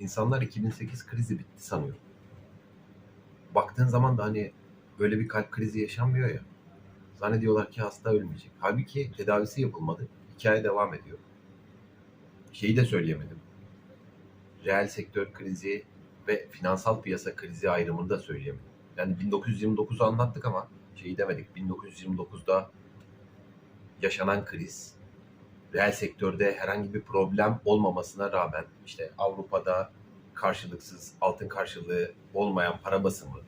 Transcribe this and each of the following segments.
İnsanlar 2008 krizi bitti sanıyor. Baktığın zaman da hani böyle bir kalp krizi yaşanmıyor ya. Zannediyorlar ki hasta ölmeyecek. Halbuki tedavisi yapılmadı. Hikaye devam ediyor. Şeyi de söyleyemedim. Reel sektör krizi ve finansal piyasa krizi ayrımını da söyleyemedim. Yani 1929'u anlattık ama şeyi demedik. 1929'da yaşanan kriz reel sektörde herhangi bir problem olmamasına rağmen işte Avrupa'da karşılıksız altın karşılığı olmayan para basımı,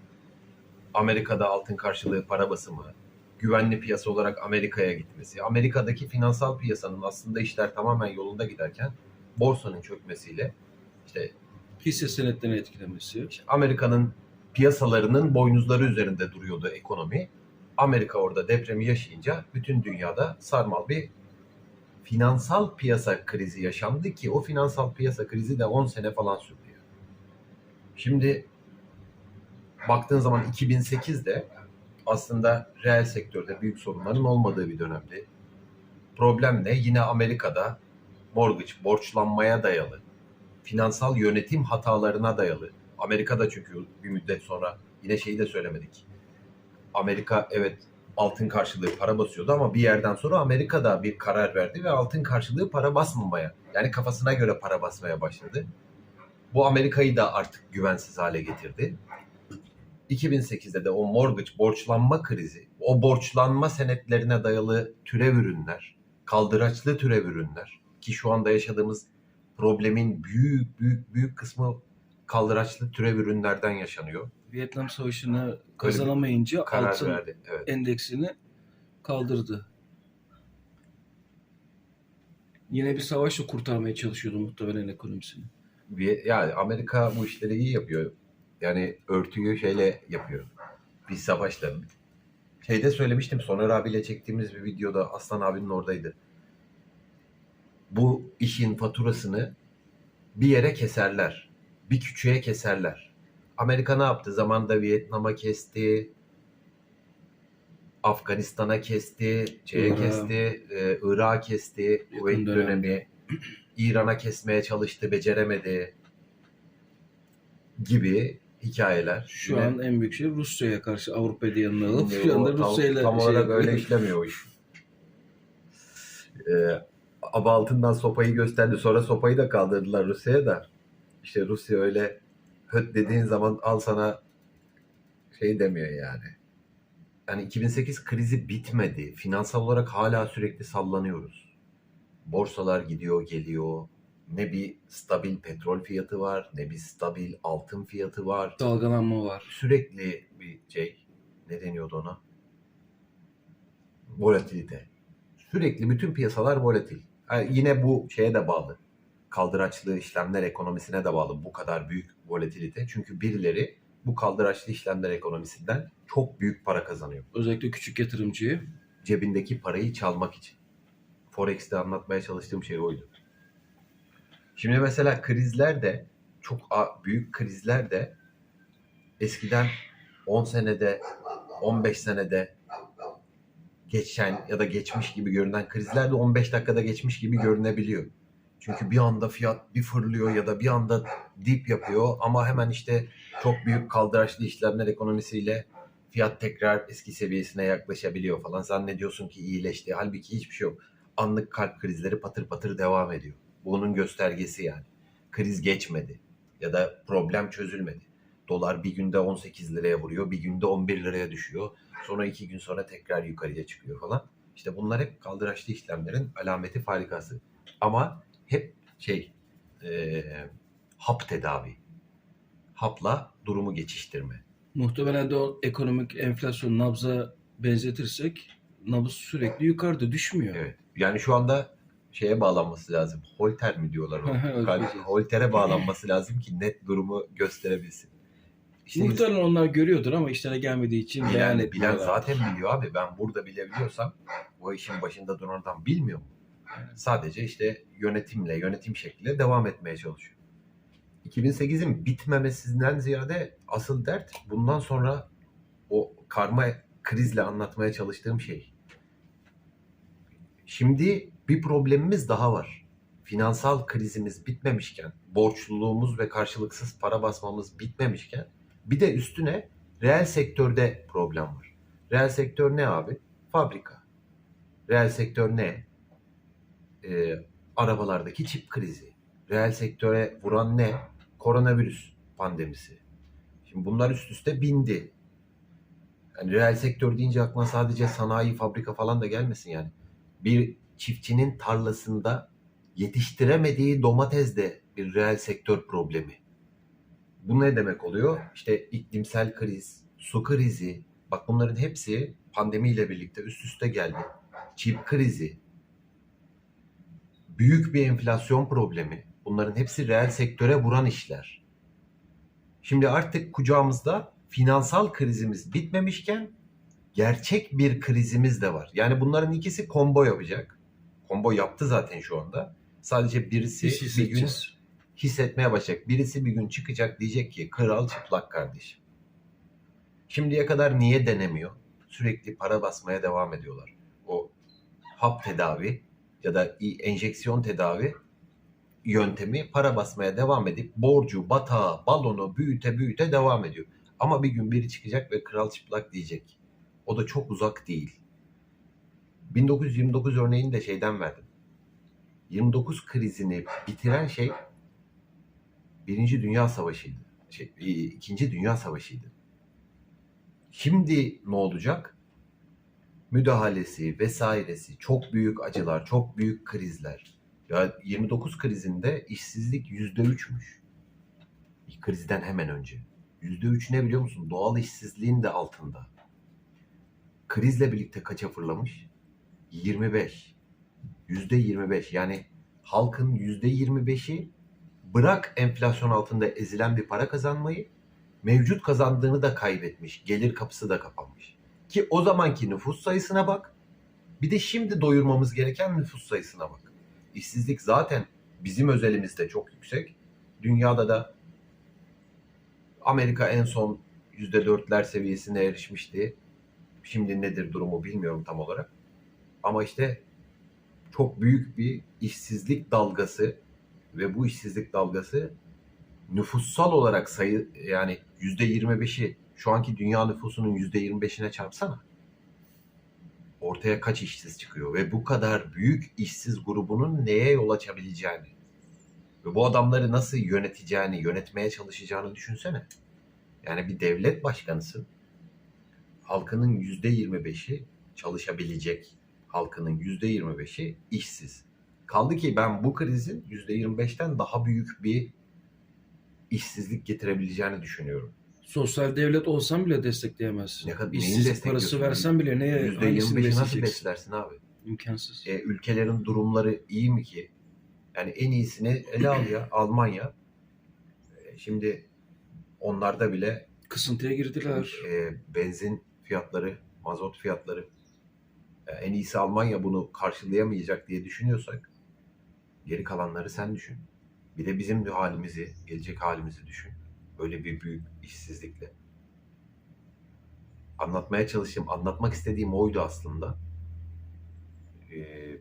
Amerika'da altın karşılığı para basımı, güvenli piyasa olarak Amerika'ya gitmesi, Amerika'daki finansal piyasanın aslında işler tamamen yolunda giderken borsanın çökmesiyle işte Hisse senetlerini etkilemesi. işte Amerika'nın piyasalarının boynuzları üzerinde duruyordu ekonomi. Amerika orada depremi yaşayınca bütün dünyada sarmal bir finansal piyasa krizi yaşandı ki o finansal piyasa krizi de 10 sene falan sürdü. yani. Şimdi baktığın zaman 2008'de aslında reel sektörde büyük sorunların olmadığı bir dönemdi. Problem ne? Yine Amerika'da mortgage, borçlanmaya dayalı, finansal yönetim hatalarına dayalı. Amerika'da çünkü bir müddet sonra yine şeyi de söylemedik. Amerika evet altın karşılığı para basıyordu ama bir yerden sonra Amerika da bir karar verdi ve altın karşılığı para basmamaya yani kafasına göre para basmaya başladı. Bu Amerika'yı da artık güvensiz hale getirdi. 2008'de de o mortgage borçlanma krizi, o borçlanma senetlerine dayalı türev ürünler, kaldıraçlı türev ürünler ki şu anda yaşadığımız problemin büyük büyük büyük kısmı kaldıraçlı türev ürünlerden yaşanıyor. Vietnam Savaşı'nı kazanamayınca Karar altın verdi. Evet. endeksini kaldırdı. Yine bir savaşla kurtarmaya çalışıyordu muhtemelen ekonomisini. Bir- Yani Amerika bu işleri iyi yapıyor. Yani örtüyü şeyle yapıyor. Bir savaşla. Şeyde söylemiştim Soner abiyle çektiğimiz bir videoda Aslan abinin oradaydı. Bu işin faturasını bir yere keserler. Bir küçüğe keserler. Amerika ne yaptı? Zamanında Vietnam'a kesti. Afganistan'a kesti, şeye kesti, e, Irak'a kesti, Kuveyt dönemde. dönemi, İran'a kesmeye çalıştı, beceremedi gibi hikayeler. Şu Yine- an en büyük şey Rusya'ya karşı Avrupa'yı da yanına alıp şu anda o tam- Rusya'yla tam şey olarak öyle yapıyor. işlemiyor o iş. Ee, aba altından sopayı gösterdi. Sonra sopayı da kaldırdılar Rusya'ya da. İşte Rusya öyle höt dediğin zaman al sana şey demiyor yani. Yani 2008 krizi bitmedi. Finansal olarak hala sürekli sallanıyoruz. Borsalar gidiyor geliyor. Ne bir stabil petrol fiyatı var, ne bir stabil altın fiyatı var Dalgalanma var. sürekli bir şey ne deniyordu ona? Volatilite. Sürekli bütün piyasalar volatil. Ha, yine bu şeye de bağlı. Kaldıraçlı işlemler ekonomisine de bağlı bu kadar büyük volatilite. Çünkü birileri bu kaldıraçlı işlemler ekonomisinden çok büyük para kazanıyor. Özellikle küçük yatırımcıyı. Cebindeki parayı çalmak için. Forex'te anlatmaya çalıştığım şey oydu. Şimdi mesela krizler de çok büyük krizler de eskiden 10 senede 15 senede geçen ya da geçmiş gibi görünen krizler de 15 dakikada geçmiş gibi görünebiliyor. Çünkü bir anda fiyat bir fırlıyor ya da bir anda dip yapıyor ama hemen işte çok büyük kaldıraçlı işlemler ekonomisiyle fiyat tekrar eski seviyesine yaklaşabiliyor falan. Zannediyorsun ki iyileşti. Halbuki hiçbir şey yok. Anlık kalp krizleri patır patır devam ediyor. Bunun göstergesi yani. Kriz geçmedi ya da problem çözülmedi. Dolar bir günde 18 liraya vuruyor, bir günde 11 liraya düşüyor. Sonra iki gün sonra tekrar yukarıya çıkıyor falan. İşte bunlar hep kaldıraçlı işlemlerin alameti farikası. Ama hep şey, e, hap tedavi. Hapla durumu geçiştirme. Muhtemelen de o ekonomik enflasyon nabza benzetirsek nabız sürekli yukarıda düşmüyor. Evet. Yani şu anda şeye bağlanması lazım. Holter mi diyorlar Kalp- diyeceğiz. Holter'e bağlanması lazım ki net durumu gösterebilsin. İşte Muhtemelen onlar görüyordur ama işlerine gelmediği için beyan bilen, bilen etmiyorlar. zaten biliyor abi. Ben burada bilebiliyorsam o işin başında duran adam bilmiyor mu? Sadece işte yönetimle, yönetim şekliyle devam etmeye çalışıyor. 2008'in bitmemesinden ziyade asıl dert bundan sonra o karma krizle anlatmaya çalıştığım şey. Şimdi bir problemimiz daha var. finansal krizimiz bitmemişken, borçluluğumuz ve karşılıksız para basmamız bitmemişken bir de üstüne reel sektörde problem var. Reel sektör ne abi? Fabrika. Reel sektör ne? Ee, arabalardaki çip krizi. Reel sektöre vuran ne? Koronavirüs pandemisi. Şimdi bunlar üst üste bindi. Yani reel sektör deyince aklına sadece sanayi, fabrika falan da gelmesin yani. Bir çiftçinin tarlasında yetiştiremediği domates de bir reel sektör problemi. Bu ne demek oluyor? İşte iklimsel kriz, su krizi, bak bunların hepsi pandemiyle birlikte üst üste geldi. Çip krizi, büyük bir enflasyon problemi. Bunların hepsi reel sektöre vuran işler. Şimdi artık kucağımızda finansal krizimiz bitmemişken gerçek bir krizimiz de var. Yani bunların ikisi combo yapacak. Combo yaptı zaten şu anda. Sadece birisi bir gün hissetmeye başlayacak. Birisi bir gün çıkacak diyecek ki kral çıplak kardeşim. Şimdiye kadar niye denemiyor? Sürekli para basmaya devam ediyorlar. O hap tedavi ya da enjeksiyon tedavi yöntemi para basmaya devam edip borcu, batağı, balonu büyüte büyüte devam ediyor. Ama bir gün biri çıkacak ve kral çıplak diyecek. O da çok uzak değil. 1929 örneğini de şeyden verdim. 29 krizini bitiren şey Birinci Dünya Savaşı'ydı. Şey, İkinci Dünya Savaşı'ydı. Şimdi ne olacak? Müdahalesi vesairesi, çok büyük acılar, çok büyük krizler. Ya 29 krizinde işsizlik %3'müş. İlk krizden hemen önce. %3 ne biliyor musun? Doğal işsizliğin de altında. Krizle birlikte kaça fırlamış? 25. %25 yani halkın %25'i bırak enflasyon altında ezilen bir para kazanmayı mevcut kazandığını da kaybetmiş. Gelir kapısı da kapanmış. Ki o zamanki nüfus sayısına bak. Bir de şimdi doyurmamız gereken nüfus sayısına bak. İşsizlik zaten bizim özelimizde çok yüksek. Dünyada da Amerika en son %4'ler seviyesine erişmişti. Şimdi nedir durumu bilmiyorum tam olarak. Ama işte çok büyük bir işsizlik dalgası ve bu işsizlik dalgası nüfussal olarak sayı yani yüzde 25'i şu anki dünya nüfusunun yüzde 25'ine çarpsana. Ortaya kaç işsiz çıkıyor ve bu kadar büyük işsiz grubunun neye yol açabileceğini ve bu adamları nasıl yöneteceğini, yönetmeye çalışacağını düşünsene. Yani bir devlet başkanısın. Halkının yüzde 25'i çalışabilecek. Halkının yüzde 25'i işsiz. Kaldı ki ben bu krizin %25'ten daha büyük bir işsizlik getirebileceğini düşünüyorum. Sosyal devlet olsan bile destekleyemezsin. Ne kadar- neyin İşsizlik destekliyorsun? parası versen bile neye hangisini %25'i nasıl besleyeceksin? beslersin abi? İmkansız. E, ülkelerin durumları iyi mi ki? Yani en iyisini ele al ya Almanya. E, şimdi onlarda bile Kısıntıya girdiler. e, benzin fiyatları, mazot fiyatları e, en iyisi Almanya bunu karşılayamayacak diye düşünüyorsak geri kalanları sen düşün. Bir de bizim halimizi, gelecek halimizi düşün. Böyle bir büyük işsizlikle. Anlatmaya çalıştım. Anlatmak istediğim oydu aslında. Ee,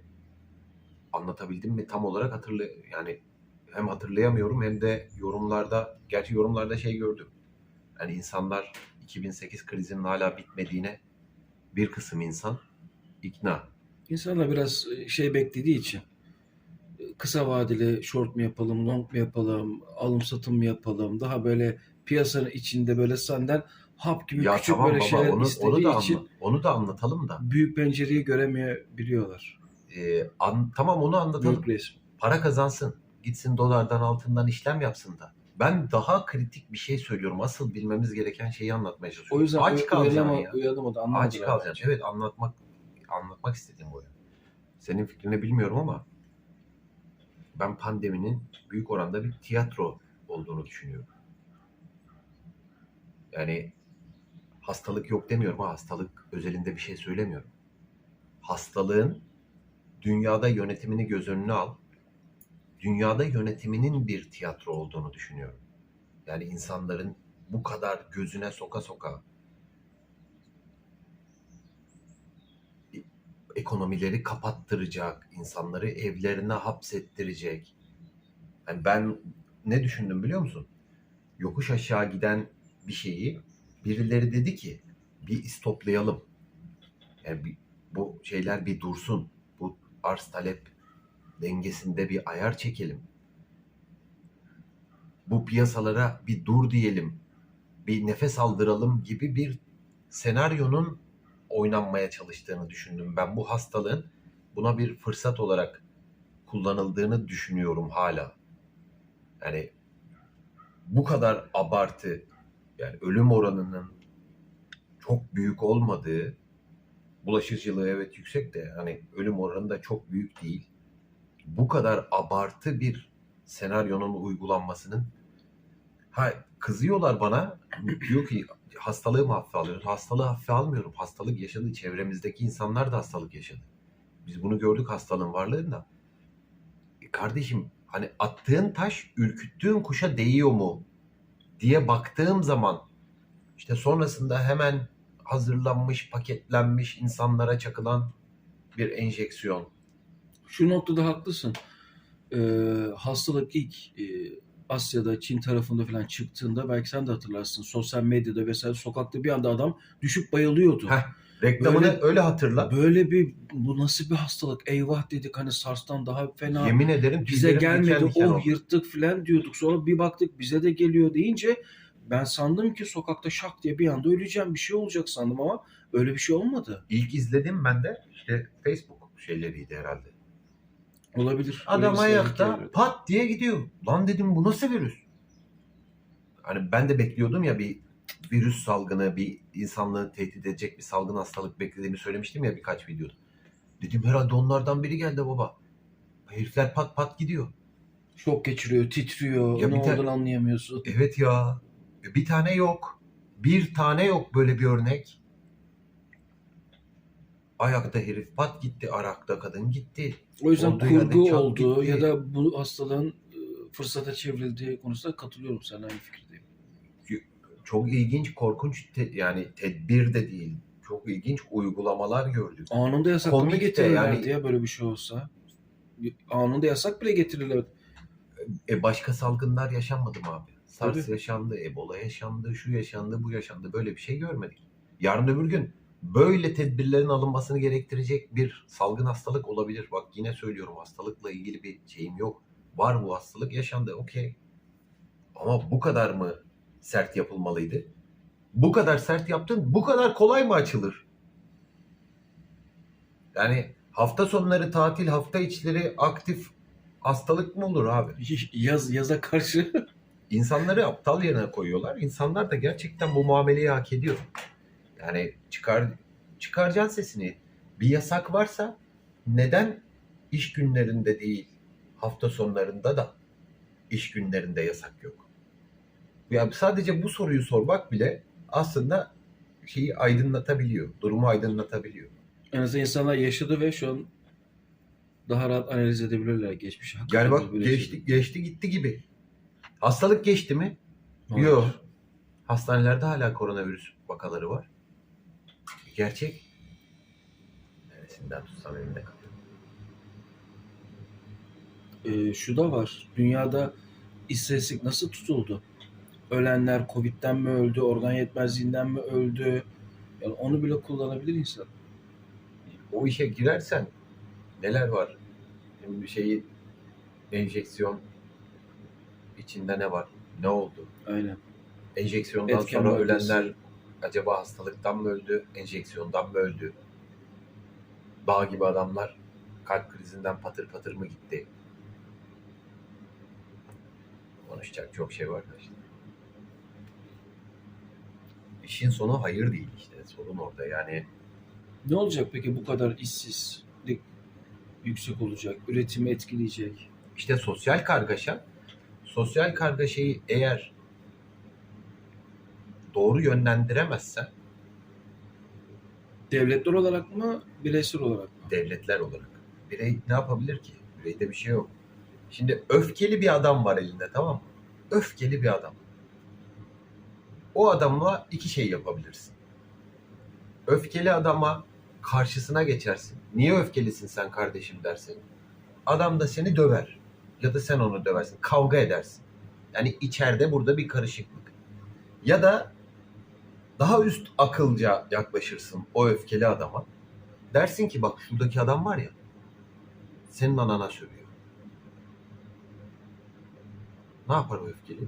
anlatabildim mi tam olarak hatırlı yani hem hatırlayamıyorum hem de yorumlarda gerçi yorumlarda şey gördüm. Yani insanlar 2008 krizinin hala bitmediğine bir kısım insan ikna. İnsanlar biraz şey beklediği için kısa vadeli short mu yapalım, long mu yapalım, alım satım mı yapalım, daha böyle piyasanın içinde böyle senden hap gibi Ya küçük tamam böyle baba şeyler onu, istediği onu da için anla- onu da anlatalım da. büyük pencereyi göremeyebiliyorlar. Ee, an- tamam onu anlatalım. Büyük resim. Para kazansın. Gitsin dolardan altından işlem yapsın da. Ben daha kritik bir şey söylüyorum. Asıl bilmemiz gereken şeyi anlatmaya çalışıyorum. O yüzden Aç kalacaksın ya. anlamadılar. Aç kalacaksın. Evet anlatmak anlatmak istediğim bu. Senin fikrini bilmiyorum ama ben pandeminin büyük oranda bir tiyatro olduğunu düşünüyorum. Yani hastalık yok demiyorum ama hastalık özelinde bir şey söylemiyorum. Hastalığın dünyada yönetimini göz önüne al. Dünyada yönetiminin bir tiyatro olduğunu düşünüyorum. Yani insanların bu kadar gözüne soka soka ekonomileri kapattıracak, insanları evlerine hapsettirecek. Yani ben ne düşündüm biliyor musun? Yokuş aşağı giden bir şeyi birileri dedi ki bir istoplayalım. Yani bir- bu şeyler bir dursun. Bu arz talep dengesinde bir ayar çekelim. Bu piyasalara bir dur diyelim. Bir nefes aldıralım gibi bir senaryonun oynanmaya çalıştığını düşündüm. Ben bu hastalığın buna bir fırsat olarak kullanıldığını düşünüyorum hala. Yani bu kadar abartı yani ölüm oranının çok büyük olmadığı bulaşıcılığı evet yüksek de hani ölüm oranı da çok büyük değil. Bu kadar abartı bir senaryonun uygulanmasının ha kızıyorlar bana diyor ki hastalığı mı hafife alıyoruz? Hastalığı hafife almıyorum. Hastalık yaşadı. Çevremizdeki insanlar da hastalık yaşadı. Biz bunu gördük hastalığın varlığında. E kardeşim hani attığın taş ürküttüğün kuşa değiyor mu diye baktığım zaman işte sonrasında hemen hazırlanmış, paketlenmiş insanlara çakılan bir enjeksiyon. Şu noktada haklısın. Ee, hastalık ilk e, Asya'da, Çin tarafında falan çıktığında belki sen de hatırlarsın. Sosyal medyada vesaire sokakta bir anda adam düşüp bayılıyordu. Heh, Reklamını Böyle- öyle hatırla. Böyle bir bu nasıl bir hastalık? Eyvah dedik hani SARS'tan daha fena. Yemin ederim bize gelmedi diken oh yırttık filan diyorduk. Sonra bir baktık bize de geliyor deyince ben sandım ki sokakta şak diye bir anda öleceğim bir şey olacak sandım ama öyle bir şey olmadı. İlk izledim ben de işte Facebook şeyleriydi herhalde. Olabilir. Adam Öyle ayakta pat diye gidiyor. Lan dedim bu nasıl virüs? Hani ben de bekliyordum ya bir virüs salgını, bir insanlığı tehdit edecek bir salgın hastalık beklediğimi söylemiştim ya birkaç videoda. Dedim herhalde onlardan biri geldi baba. Herifler pat pat gidiyor. Şok geçiriyor, titriyor, Ya ne olduğunu anlayamıyorsun. Evet ya. Bir tane yok. Bir tane yok böyle bir örnek. Ayakta herif pat gitti, arakta kadın gitti. O yüzden Olduğu kurgu olduğu gitti. ya da bu hastalığın e, fırsata çevrildiği konusunda katılıyorum. Sen aynı fikirdeyim. Çok ilginç, korkunç te- yani tedbir de değil. Çok ilginç uygulamalar gördük. Anında yasaklama Komik getirirlerdi yani- ya böyle bir şey olsa. Anında yasak bile getirirler. E başka salgınlar yaşanmadı mı abi? SARS Tabii. yaşandı, Ebola yaşandı, şu yaşandı, bu yaşandı. Böyle bir şey görmedik. Yarın öbür gün böyle tedbirlerin alınmasını gerektirecek bir salgın hastalık olabilir. Bak yine söylüyorum hastalıkla ilgili bir şeyim yok. Var bu hastalık yaşandı okey. Ama bu kadar mı sert yapılmalıydı? Bu kadar sert yaptın bu kadar kolay mı açılır? Yani hafta sonları tatil, hafta içleri aktif hastalık mı olur abi? Yaz yaza karşı İnsanları aptal yerine koyuyorlar. İnsanlar da gerçekten bu muameleyi hak ediyor. Yani çıkar çıkaracaksın sesini. Bir yasak varsa neden iş günlerinde değil hafta sonlarında da iş günlerinde yasak yok? Yani sadece bu soruyu sormak bile aslında şeyi aydınlatabiliyor. Durumu aydınlatabiliyor. en azından insanlar yaşadı ve şu an daha rahat analiz edebilirler geçmişi. Yani bak geçti, şey. geçti gitti gibi. Hastalık geçti mi? Hayır. Yok. Hastanelerde hala koronavirüs vakaları var. Gerçek. Neresinden tutsam elimde kalıyor. Ee, şu da var. Dünyada istatistik nasıl tutuldu? Ölenler Covid'den mi öldü, organ yetmezliğinden mi öldü? Yani onu bile kullanabilir insan. O işe girersen neler var? Şimdi bir şeyi enjeksiyon içinde ne var? Ne oldu? Aynen. Enjeksiyondan Etken sonra ölenler acaba hastalıktan mı öldü? Enjeksiyondan mı öldü? Dağ gibi adamlar kalp krizinden patır patır mı gitti? Konuşacak çok şey var da işte. İşin sonu hayır değil işte. Sorun orada yani. Ne olacak peki bu kadar işsizlik yüksek olacak, üretimi etkileyecek? İşte sosyal kargaşa, sosyal kargaşayı eğer doğru yönlendiremezsen Devletler olarak mı, bireysel olarak mı? devletler olarak birey ne yapabilir ki? Bireyde bir şey yok. Şimdi öfkeli bir adam var elinde tamam mı? Öfkeli bir adam. O adamla iki şey yapabilirsin. Öfkeli adama karşısına geçersin. Niye öfkelisin sen kardeşim dersin. Adam da seni döver. Ya da sen onu döversin. Kavga edersin. Yani içeride burada bir karışıklık. Ya da daha üst akılca yaklaşırsın o öfkeli adama. Dersin ki bak şuradaki adam var ya senin anana sövüyor. Ne yapar o öfkeli?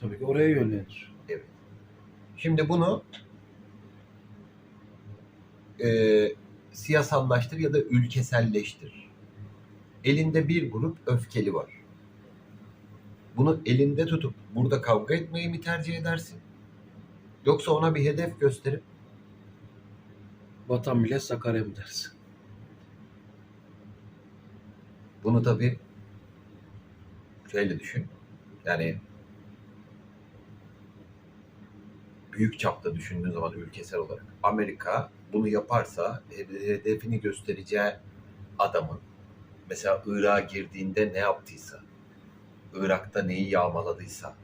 Tabii ki oraya yönlenir. Şimdi bunu e, siyasallaştır ya da ülkeselleştir. Elinde bir grup öfkeli var. Bunu elinde tutup burada kavga etmeyi mi tercih edersin? Yoksa ona bir hedef gösterip Vatan millet Sakarya mı dersin? bunu tabii şöyle düşün. Yani büyük çapta düşündüğün zaman ülkesel olarak Amerika bunu yaparsa hedefini göstereceği adamın mesela Irak'a girdiğinde ne yaptıysa, Irak'ta neyi yağmaladıysa,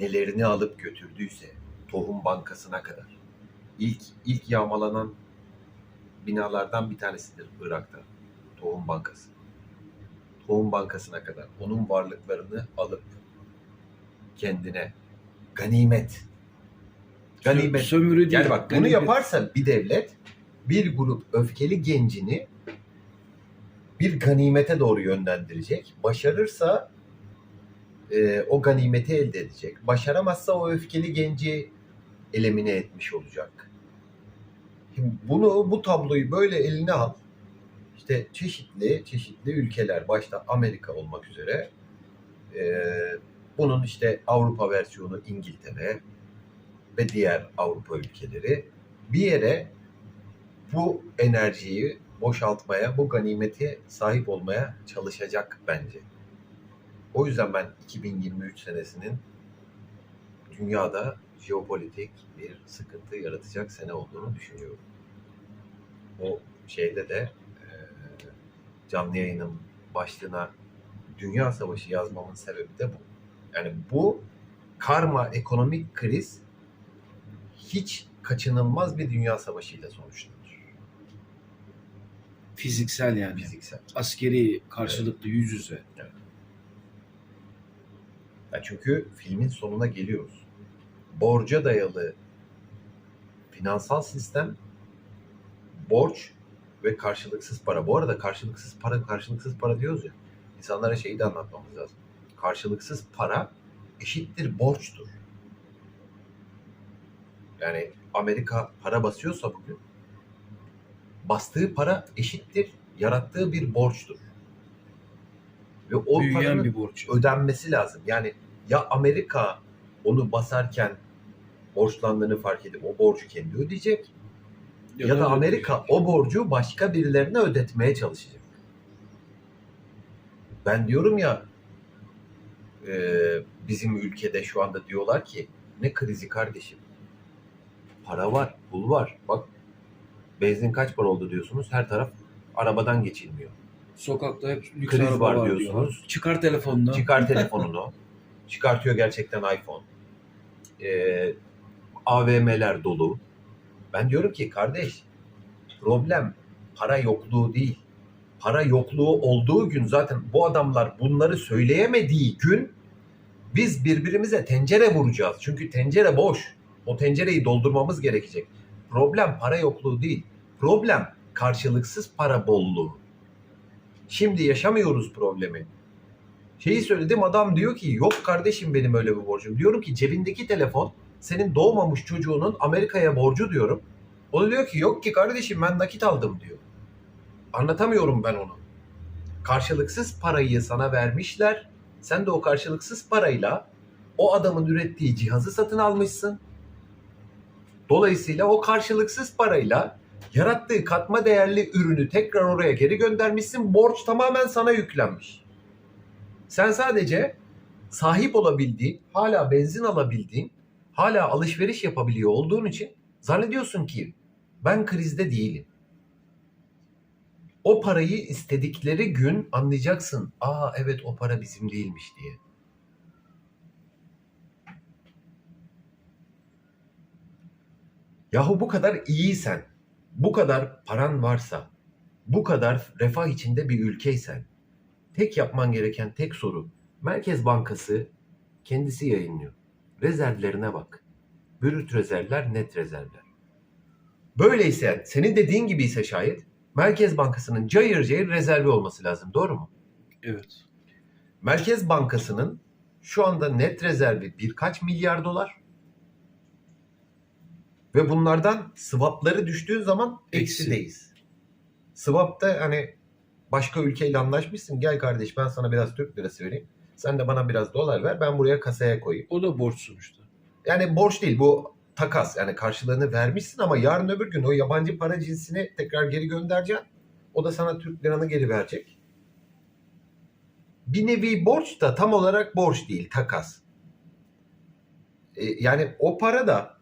nelerini alıp götürdüyse, tohum bankasına kadar. İlk ilk yağmalanan binalardan bir tanesidir Irak'ta. Tohum bankası. Tohum bankasına kadar onun varlıklarını alıp kendine ganimet ganimet Sömürü değil. yani bak bunu ganimet. yaparsa bir devlet bir grup öfkeli gencini bir ganimete doğru yönlendirecek. Başarırsa e, o ganimeti elde edecek. Başaramazsa o öfkeli genci elemine etmiş olacak. Şimdi bunu bu tabloyu böyle eline al. İşte çeşitli çeşitli ülkeler başta Amerika olmak üzere e, bunun işte Avrupa versiyonu İngiltere, ve diğer Avrupa ülkeleri bir yere bu enerjiyi boşaltmaya, bu ganimeti sahip olmaya çalışacak bence. O yüzden ben 2023 senesinin dünyada jeopolitik bir sıkıntı yaratacak sene olduğunu düşünüyorum. O şeyde de e, canlı yayının başlığına Dünya Savaşı yazmamın sebebi de bu. Yani bu karma ekonomik kriz hiç kaçınılmaz bir dünya savaşıyla sonuçlanır. Fiziksel yani. Fiziksel. Askeri karşılıklı yüz yüze. Ya çünkü filmin sonuna geliyoruz. Borca dayalı finansal sistem, borç ve karşılıksız para. Bu arada karşılıksız para, karşılıksız para diyoruz ya. İnsanlara şeyi de anlatmamız lazım. Karşılıksız para eşittir borçtur. Yani Amerika para basıyorsa bugün bastığı para eşittir yarattığı bir borçtur. Ve o Büyüyen paranın bir borç. ödenmesi lazım. Yani ya Amerika onu basarken borçlandığını fark edip o borcu kendi ödeyecek ya, da Amerika o borcu başka birilerine ödetmeye çalışacak. Ben diyorum ya e, bizim ülkede şu anda diyorlar ki ne krizi kardeşim? Para var, pul var. Bak benzin kaç para oldu diyorsunuz. Her taraf arabadan geçilmiyor. Sokakta hep lüks Kriz araba var var, diyorsunuz. diyorlar. Çıkar telefonunu. Çıkar telefonunu. Çıkartıyor gerçekten iPhone. Ee, AVM'ler dolu. Ben diyorum ki kardeş problem para yokluğu değil. Para yokluğu olduğu gün zaten bu adamlar bunları söyleyemediği gün biz birbirimize tencere vuracağız. Çünkü tencere boş. O tencereyi doldurmamız gerekecek. Problem para yokluğu değil. Problem karşılıksız para bolluğu. Şimdi yaşamıyoruz problemi. Şeyi söyledim adam diyor ki yok kardeşim benim öyle bir borcum. Diyorum ki cebindeki telefon senin doğmamış çocuğunun Amerika'ya borcu diyorum. O da diyor ki yok ki kardeşim ben nakit aldım diyor. Anlatamıyorum ben onu. Karşılıksız parayı sana vermişler. Sen de o karşılıksız parayla o adamın ürettiği cihazı satın almışsın. Dolayısıyla o karşılıksız parayla yarattığı katma değerli ürünü tekrar oraya geri göndermişsin. Borç tamamen sana yüklenmiş. Sen sadece sahip olabildiğin, hala benzin alabildiğin, hala alışveriş yapabiliyor olduğun için zannediyorsun ki ben krizde değilim. O parayı istedikleri gün anlayacaksın. Aa evet o para bizim değilmiş diye. Yahu bu kadar iyiysen, bu kadar paran varsa, bu kadar refah içinde bir ülkeysen, tek yapman gereken tek soru, Merkez Bankası kendisi yayınlıyor. Rezervlerine bak. Brüt rezervler, net rezervler. Böyleyse, senin dediğin gibi ise şayet, Merkez Bankası'nın cayır cayır rezervi olması lazım. Doğru mu? Evet. Merkez Bankası'nın şu anda net rezervi birkaç milyar dolar. Ve bunlardan swapları düştüğü zaman Eksi. eksideyiz. Swap'ta hani başka ülkeyle anlaşmışsın. Gel kardeş ben sana biraz Türk lirası vereyim. Sen de bana biraz dolar ver. Ben buraya kasaya koyayım. O da borç sonuçta. Yani borç değil bu takas. Yani karşılığını vermişsin ama yarın öbür gün o yabancı para cinsini tekrar geri göndereceksin. O da sana Türk liranı geri verecek. Bir nevi borç da tam olarak borç değil, takas. E, yani o para da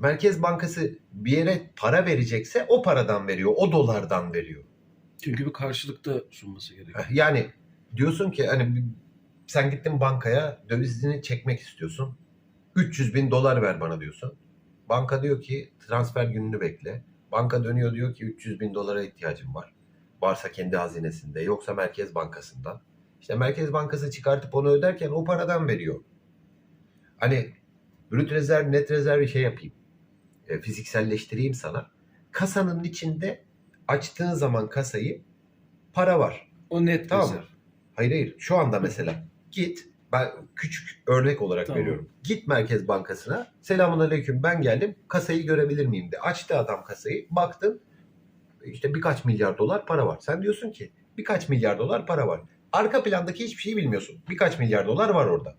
Merkez Bankası bir yere para verecekse o paradan veriyor, o dolardan veriyor. Çünkü bir karşılıkta sunması gerekiyor. Yani diyorsun ki hani sen gittin bankaya dövizini çekmek istiyorsun. 300 bin dolar ver bana diyorsun. Banka diyor ki transfer gününü bekle. Banka dönüyor diyor ki 300 bin dolara ihtiyacım var. Varsa kendi hazinesinde yoksa Merkez Bankası'ndan. İşte Merkez Bankası çıkartıp onu öderken o paradan veriyor. Hani brüt rezerv, net rezervi şey yapayım. E, fizikselleştireyim sana. Kasanın içinde açtığın zaman kasayı para var. O net Tamam. rezerv. Hayır hayır. Şu anda mesela git ben küçük örnek olarak Tamam. veriyorum. Git Merkez Bankası'na. Selamun aleyküm ben geldim. Kasayı görebilir miyim de. Açtı adam kasayı. Baktın işte birkaç milyar dolar para var. Sen diyorsun ki birkaç milyar dolar para var. Arka plandaki hiçbir şeyi bilmiyorsun. Birkaç milyar dolar var orada.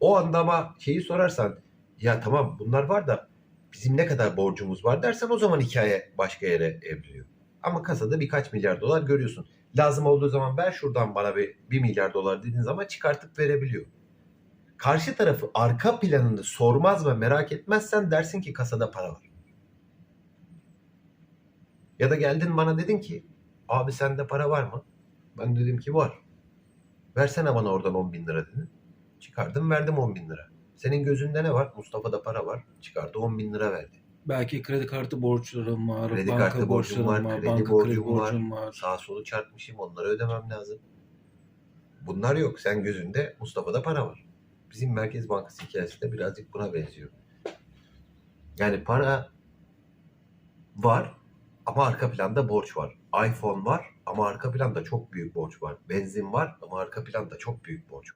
O anda ama şeyi sorarsan ya tamam bunlar var da bizim ne kadar borcumuz var dersen o zaman hikaye başka yere evriliyor. Ama kasada birkaç milyar dolar görüyorsun lazım olduğu zaman ver şuradan bana bir 1 milyar dolar dediğin zaman çıkartıp verebiliyor. Karşı tarafı arka planını sormaz ve merak etmezsen dersin ki kasada para var. Ya da geldin bana dedin ki abi sende para var mı? Ben dedim ki var. Versene bana oradan 10 bin lira dedin. Çıkardım verdim 10 bin lira. Senin gözünde ne var? Mustafa'da para var. Çıkardı 10 bin lira verdi. Belki kredi kartı borçlarım var, Kredi banka kartı borcum var, var, kredi banka borcum kredi var. borcum var. Sağa solu çarpmışım onları ödemem lazım. Bunlar yok. Sen gözünde Mustafa'da para var. Bizim Merkez Bankası hikayesi de birazcık buna benziyor. Yani para var ama arka planda borç var. iPhone var ama arka planda çok büyük borç var. Benzin var ama arka planda çok büyük borç var.